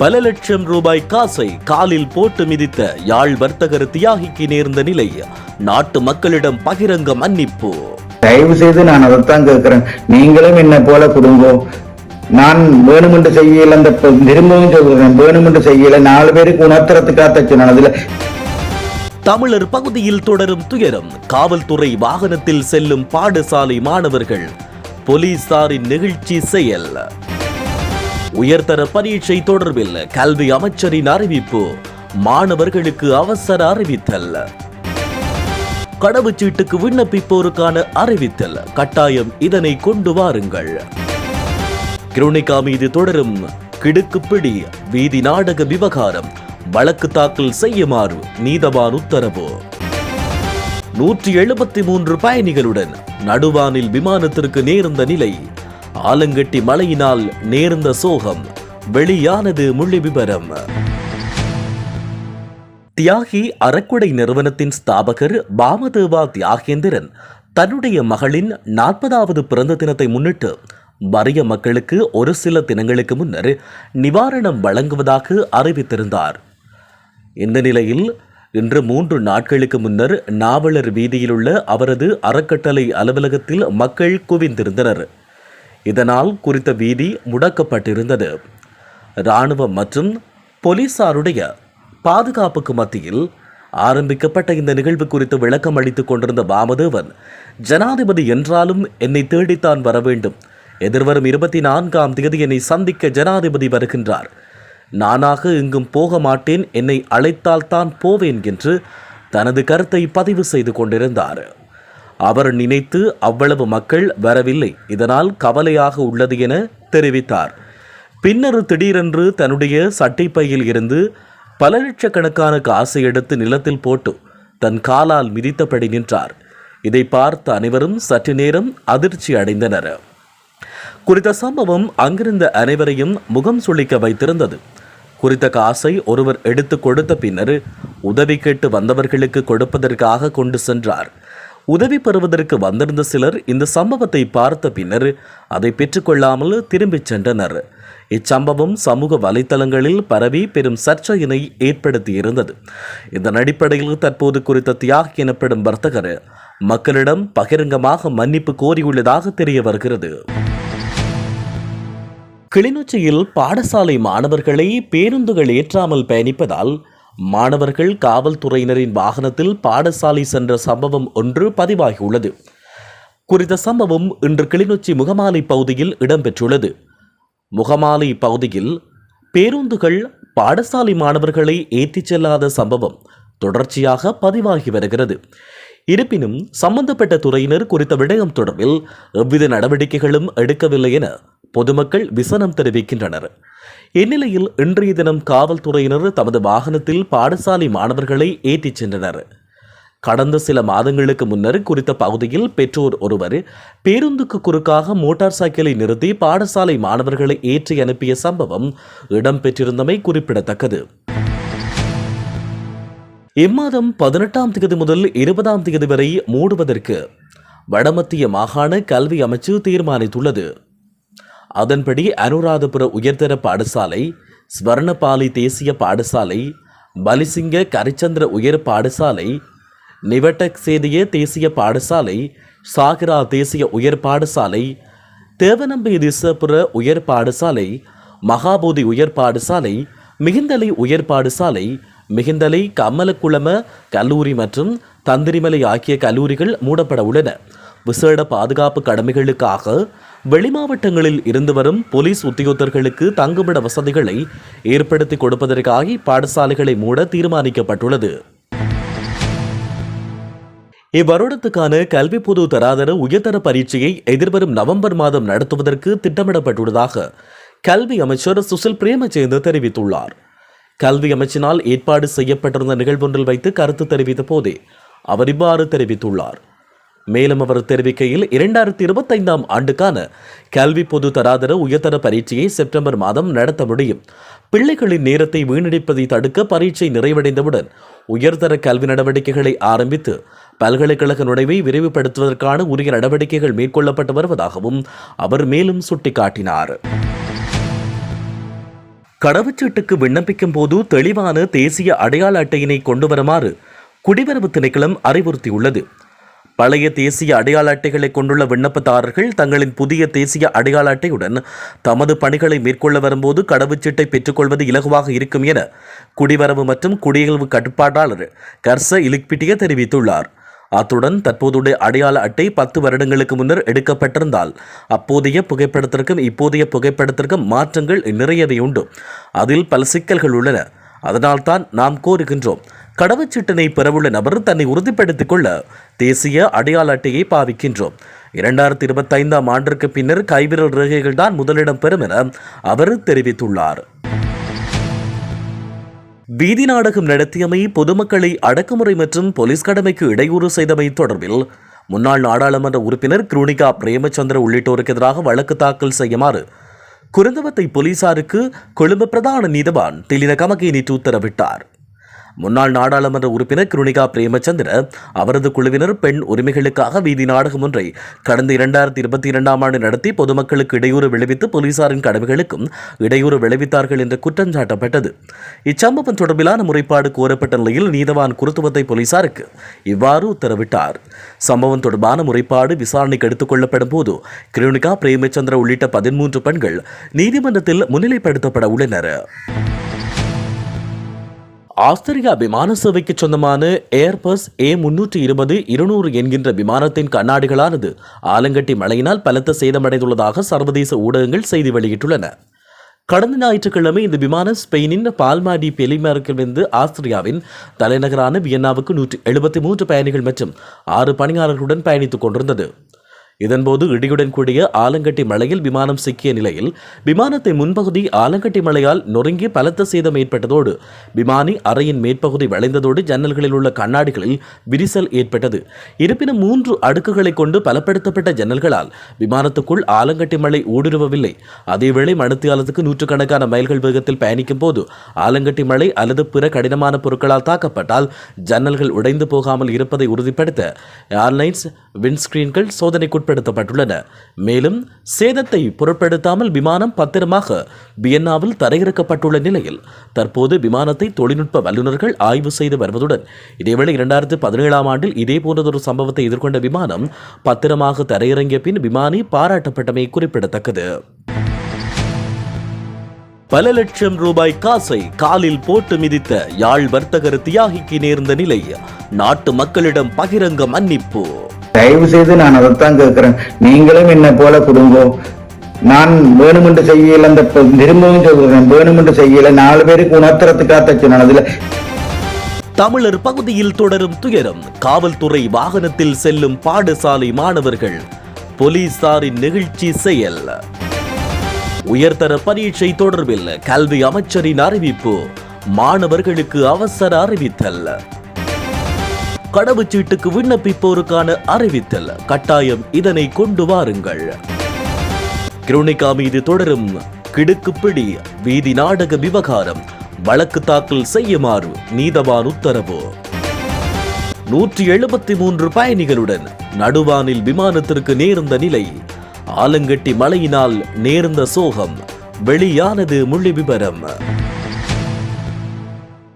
பல லட்சம் ரூபாய் காசை காலில் போட்டு மிதித்த யாழ் வர்த்தகர் தியாகிக்கு நேர்ந்த நிலை நாட்டு மக்களிடம் பகிரங்க மன்னிப்பு. தயவு செய்து நான் அதைத்தான் கேட்கிறேன். நீங்களும் என்ன போல குடும்பம். நான் வேணுமென்று செய்யல அந்த திரும்பவும் சொல்கிறேன். வேணுமென்று செய்யல நாலு பேருக்கு உணர்த்துறதுக்காக சொன்னேன் அதுல தமிழர் பகுதியில் தொடரும் துயரம். காவல்துறை வாகனத்தில் செல்லும் பாடசாலை மாணவர்கள் போலீசாரின் நெகிழ்ச்சி செயல். உயர்தர பரீட்சை தொடர்பில் கல்வி அமைச்சரின் அறிவிப்பு. மாணவர்களுக்கு அவசர அறிவித்தல். கடவுச்சீட்டுக்கு விண்ணப்பிப்போருக்கான அறிவித்தல். கட்டாயம் இதனை கொண்டு வாருங்கள். கிருணிகா மீது தொடரும் கிடுக்குப்பிடி வீதி நாடக விவகாரம். வழக்கு தாக்கல் செய்யுமாறு நீதவான் உத்தரவு. நூற்றி எழுபத்தி மூன்று பயணிகளுடன் நடுவானில் விமானத்திற்கு நேர்ந்த நிலை. ஆலங்கட்டி மழையினால் நேர்ந்த சோகம் வெளியானது முள்ளி விபரம். தியாகி அறக்குடை நிறுவனத்தின் ஸ்தாபகர் பாமதேவா தியாகேந்திரன் தன்னுடைய மகளின் நாற்பதாவது பிறந்த தினத்தை முன்னிட்டு வறிய மக்களுக்கு ஒரு சில தினங்களுக்கு முன்னர் நிவாரணம் வழங்குவதாக அறிவித்திருந்தார். இந்த நிலையில் இன்று மூன்று நாட்களுக்கு முன்னர் நாவலர் வீதியிலுள்ள அவரது அறக்கட்டளை அலுவலகத்தில் மக்கள் குவிந்திருந்தனர். இதனால் குறித்த வீதி முடக்கப்பட்டிருந்தது. இராணுவம் மற்றும் போலீசாருடைய பாதுகாப்புக்கு மத்தியில் ஆரம்பிக்கப்பட்ட இந்த நிகழ்வு குறித்து விளக்கம் அளித்துக் கொண்டிருந்த வாமதேவன் ஜனாதிபதி என்றாலும் என்னை தேடித்தான் வர வேண்டும். எதிர்வரும் இருபத்தி நான்காம் தேதி என்னை சந்திக்க ஜனாதிபதி வருகின்றார். நானாக எங்கும் போக மாட்டேன். என்னை அழைத்தால்தான் போவேன் என்று தனது கருத்தை பதிவு செய்து கொண்டிருந்தார். அவர் நினைத்து அவ்வளவு மக்கள் வரவில்லை. இதனால் கவலையாக உள்ளது என தெரிவித்தார். பின்னர் திடீரென்று தன்னுடைய சட்டைப்பையில் இருந்து பல லட்சக்கணக்கான காசை எடுத்து நிலத்தில் போட்டு தன் காலால் மிதித்தபடி நின்றார். இதை பார்த்த அனைவரும் சற்று நேரம் அதிர்ச்சி அடைந்தனர். குறித்த சம்பவம் அங்கிருந்த அனைவரையும் முகம் சுளிக்க வைத்திருந்தது. குறித்த காசை ஒருவர் எடுத்து கொடுத்த பின்னர் உதவி கேட்டு வந்தவர்களுக்கு கொடுப்பதற்காக கொண்டு சென்றார். உதவி பெறுவதற்கு வந்திருந்த சிலர் இந்த சம்பவத்தை பார்த்த பின்னர் அதை பெற்றுக்கொள்ளாமல் திரும்பிச் சென்றனர். இச்சம்பவம் சமூக வலைத்தளங்களில் பரவி பெரும் சர்ச்சையினை ஏற்படுத்தியிருந்தது. இதன் அடிப்படையில் தற்போது குறித்த தியாக் எனப்படும் வர்த்தகர் மக்களிடம் பகிரங்கமாக மன்னிப்பு கோரியுள்ளதாக தெரிய வருகிறது. கிளிநொச்சியில் பாடசாலை மாணவர்களை பேருந்துகள் ஏற்றாமல் பயணிப்பதால் மாணவர்கள் காவல்துறையினரின் வாகனத்தில் பாடசாலை சென்ற சம்பவம் ஒன்று பதிவாகியுள்ளது. குறித்த சம்பவம் இன்று கிளிநொச்சி முகமாலை பகுதியில் இடம்பெற்றுள்ளது. முகமாலை பகுதியில் பேருந்துகள் பாடசாலை மாணவர்களை ஏற்றிச் செல்லாத சம்பவம் தொடர்ச்சியாக பதிவாகி வருகிறது. இருப்பினும் சம்பந்தப்பட்ட துறையினர் குறித்த விடயம் தொடர்பில் எவ்வித நடவடிக்கைகளும் எடுக்கவில்லை என பொதுமக்கள் விசனம் தெரிவிக்கின்றனர். இந்நிலையில் இன்றைய தினம் காவல்துறையினர் தமது வாகனத்தில் பாடசாலை மாணவர்களை ஏற்றிச் சென்றனர். கடந்த சில மாதங்களுக்கு முன்னர் குறித்த பகுதியில் பெற்றோர் ஒருவர் பேருந்துக்கு குறுக்காக மோட்டார் சைக்கிளை நிறுத்தி பாடசாலை மாணவர்களை ஏற்றி அனுப்பிய சம்பவம் இடம்பெற்றிருந்தமை குறிப்பிடத்தக்கது. இம்மாதம் பதினெட்டாம் தேதி முதல் இருபதாம் தேதி வரை மூடுவதற்கு வடமத்திய மாகாண கல்வி அமைச்சு தீர்மானித்துள்ளது. அதன்படி அனுராதபுர உயர்தர பாடசாலை ஸ்வர்ணபாலி தேசிய பாடசாலை பலிசிங்க கரிச்சந்திர உயர் பாடசாலை நிவட்டக் சேதிய தேசிய பாடசாலை சாகரா தேசிய உயர் பாடசாலை தேவனம்பி திசபுர உயர் பாடசாலை மகாபோதி உயர் பாடசாலை மிகுந்தலை உயர் பாடசாலை மிகுந்தலை கம்மலக்குளம கல்லூரி மற்றும் தந்திரிமலை ஆகிய கல்லூரிகள் மூடப்பட உள்ளன. விசேட பாதுகாப்பு கடமைகளுக்காக வெளிமாவட்டங்களில் இருந்து வரும் போலீஸ் உத்தியோகத்தர்களுக்கு தங்குமிட வசதிகளை ஏற்படுத்தி கொடுப்பதற்காக பாடசாலைகளை மூட தீர்மானிக்கப்பட்டுள்ளது. இவ்வருடத்துக்கான கல்வி பொது தராதர உயர்தர பரீட்சையை எதிர்வரும் நவம்பர் மாதம் நடத்துவதற்கு திட்டமிடப்பட்டுள்ளதாக கல்வி அமைச்சர் சுசில் பிரேமச்சந்திர தெரிவித்துள்ளார். கல்வி அமைச்சினால் ஏற்பாடு செய்யப்பட்டிருந்த நிகழ்வொன்றில் வைத்து கருத்து தெரிவித்த போதே அவர் இவ்வாறு தெரிவித்துள்ளார். மேலும் அவர் தெரிவிக்கையில் இரண்டாயிரத்தி இருபத்தைந்தாம் ஆண்டுக்கான கல்வி பொது தராதர உயர்தர பரீட்சையை செப்டம்பர் மாதம் நடத்த முடியும். பிள்ளைகளின் நேரத்தை வீணடிப்பதை தடுக்க பரீட்சை நிறைவடைந்தவுடன் உயர்தர கல்வி நடவடிக்கைகளை ஆரம்பித்து பல்கலைக்கழக நுழைவை விரைவுபடுத்துவதற்கான உரிய நடவடிக்கைகள் மேற்கொள்ளப்பட்டு வருவதாகவும் அவர் மேலும் சுட்டிக்காட்டினார். கடவுச்சீட்டுக்கு விண்ணப்பிக்கும் போது தெளிவான தேசிய அடையாள அட்டையினை கொண்டு வருமாறு குடிவரவு திணைக்களம் அறிவுறுத்தியுள்ளது. பழைய தேசிய அடையாள அட்டைகளை கொண்டுள்ள விண்ணப்பதாரர்கள் தங்களின் புதிய தேசிய அடையாள அட்டையுடன் தமது பணிகளை மேற்கொள்ள வரும்போது கடவுச்சீட்டை பெற்றுக்கொள்வது இலகுவாக இருக்கும் என குடிவரவு மற்றும் குடியகல்வு கட்டுப்பாட்டாளர் கர்ச இலிக்பிட்டிய தெரிவித்துள்ளார். அத்துடன் தற்போதுடைய அடையாள அட்டை பத்து வருடங்களுக்கு முன்னர் எடுக்கப்பட்டிருந்தால் அப்போதைய புகைப்படத்திற்கும் இப்போதைய புகைப்படத்திற்கும் மாற்றங்கள் நிறையவே உண்டு. அதில் பல சிக்கல்கள் உள்ளன. அதனால்தான் நாம் கோருகின்றோம் கடவுச்சீட்டினை பெறவுள்ள நபர் தன்னை உறுதிப்படுத்திக் கொள்ள தேசிய அடையாள அட்டையை பாவிக்கின்றோம். இரண்டாயிரத்தி இருபத்தைந்தாம் ஆண்டிற்கு பின்னர் கைவிரல் ரேகைகள் தான் முதலிடம் பெறும் என அவர் தெரிவித்துள்ளார். வீதி நாடகம் நடத்தியமை பொதுமக்களை அடக்குமுறை மற்றும் போலீஸ் கடமைக்கு இடையூறு செய்தமை தொடர்பில் முன்னாள் நாடாளுமன்ற உறுப்பினர் குருணிகா பிரேமச்சந்திர உள்ளிட்டோருக்கு எதிராக வழக்கு தாக்கல் செய்யுமாறு குருந்தவத்தை போலீசாருக்கு கொழும்பு பிரதான நீதவான் திலின கமகே நேற்று உத்தரவிட்டார் முன்னாள் நாடாளுமன்ற உறுப்பினர் கிருணிகா பிரேமச்சந்திர அவரது குழுவினர் பெண் உரிமைகளுக்காக வீதி நாடகம் ஒன்றை கடந்த இரண்டாயிரத்தி இருபத்தி இரண்டாம் ஆண்டு நடத்தி பொதுமக்களுக்கு இடையூறு விளைவித்து போலீசாரின் கடமைகளுக்கும் இடையூறு விளைவித்தார்கள் என்ற குற்றம் சாட்டப்பட்டது. இச்சம்பவம் தொடர்பிலான முறைப்பாடு கோரப்பட்ட நிலையில் நீதவான் குருத்துவத்தை போலீசாருக்கு இவ்வாறு உத்தரவிட்டார். சம்பவம் தொடர்பான முறைப்பாடு விசாரணைக்கு எடுத்துக் கொள்ளப்படும் போது கிருணிகா பிரேமச்சந்திர உள்ளிட்ட பதிமூன்று பெண்கள் நீதிமன்றத்தில் முன்னிலைப்படுத்தப்பட உள்ளனர். ஆஸ்திரியா விமான சேவைக்கு சொந்தமான ஏர்பஸ் ஏ முன்னூற்றி இருபது இருநூறு என்கின்ற விமானத்தின் கண்ணாடிகளானது ஆலங்கட்டி மழையினால் பலத்த சேதமடைந்துள்ளதாக சர்வதேச ஊடகங்கள் செய்தி வெளியிட்டுள்ளன. கடந்த ஞாயிற்றுக்கிழமை இந்த விமானம் ஸ்பெயினின் பால்மாடி பெலிமேற்கிலிருந்து ஆஸ்திரியாவின் தலைநகரான வியன்னாவுக்கு நூற்றி எழுபத்தி மூன்று பயணிகள் மற்றும் ஆறு பணியாளர்களுடன் பயணித்துக் கொண்டிருந்தது. இதன்போது இடியுடன் கூடிய ஆலங்கட்டி மலையில் விமானம் சிக்கிய நிலையில் விமானத்தின் முன்பகுதி ஆலங்கட்டி மலையால் நொறுங்கி பலத்த சேதம் ஏற்பட்டதோடு விமானி அறையின் மேற்பகுதி வளைந்ததோடு ஜன்னல்களில் உள்ள கண்ணாடிகளில் விரிசல் ஏற்பட்டது. இருப்பினும் மூன்று அடுக்குகளை கொண்டு பலப்படுத்தப்பட்ட ஜன்னல்களால் விமானத்துக்குள் ஆலங்கட்டி மலை ஊடுருவவில்லை. அதேவேளை மணத்தியாலத்துக்கு நூற்றுக்கணக்கான மைல்கள் வேகத்தில் பயணிக்கும் போது ஆலங்கட்டி மலை அல்லது பிற கடினமான பொருட்களால் தாக்கப்பட்டால் ஜன்னல்கள் உடைந்து போகாமல் இருப்பதை உறுதிப்படுத்த ஏர்லைன்ஸ் விண்ஸ்கிரீன்கள் பொருட்படுத்தப்பட்டுள்ளன. மேலும் சேதத்தை பொருட்படுத்தாமல் விமானம் பத்திரமாக வியன்னாவில் தரையிறக்கப்பட்டுள்ள நிலையில் தற்போது விமானத்தை தொழில்நுட்ப வல்லுநர்கள் ஆய்வு செய்து வருவதுடன் இதேவேளை இரண்டாயிரத்து பதினேழாம் ஆண்டில் இதே போன்றதொரு சம்பவத்தை எதிர்கொண்ட விமானம் பத்திரமாக தரையிறங்கிய பின் விமானி பாராட்டப்பட்டமை குறிப்பிடத்தக்கது. பல லட்சம் ரூபாய் காசை காலில் போட்டு மிதித்த யாழ் வர்த்தகர் தியாகிக்கு நேர்ந்த நிலை நாட்டு மக்களிடம் பகிரங்க மன்னிப்பு. தயவு செய்து நான் அதைத்தான் கேட்கிறேன். நீங்களும் என்ன போல குடும்பம். நான் வேணுமென்று செய்யல அந்த திரும்பவும் சொல்கிறேன் வேணுமென்று செய்யல நாலு பேருக்கு உணர்த்துறதுக்காக சொன்னேன். அதுல தமிழர் பகுதியில் தொடரும் துயரம். காவல்துறை வாகனத்தில் செல்லும் பாடசாலை மாணவர்கள் போலீசாரின் நெகிழ்ச்சி செயல். உயர்தர பரீட்சை தொடர்பில் கல்வி அமைச்சரின் அறிவிப்பு மாணவர்களுக்கு அவசர அறிவித்தல். கடவுச்சீட்டுக்கு விண்ணப்பிப்போருக்கான அறிவித்தல். கட்டாயம் இதனை கொண்டு வாருங்கள். கிருணிகா மீது தொடரும் கிடுக்குப்பிடி வீதி நாடக விவகாரம். வழக்கு தாக்கல் செய்யுமாறு நீதவான் உத்தரவு. நூற்றி எழுபத்தி மூன்று பயணிகளுடன் நடுவானில் விமானத்திற்கு நேர்ந்த நிலை. ஆலங்கட்டி மழையினால் நேர்ந்த சோகம். வெளியானது முள்ளி விபரம்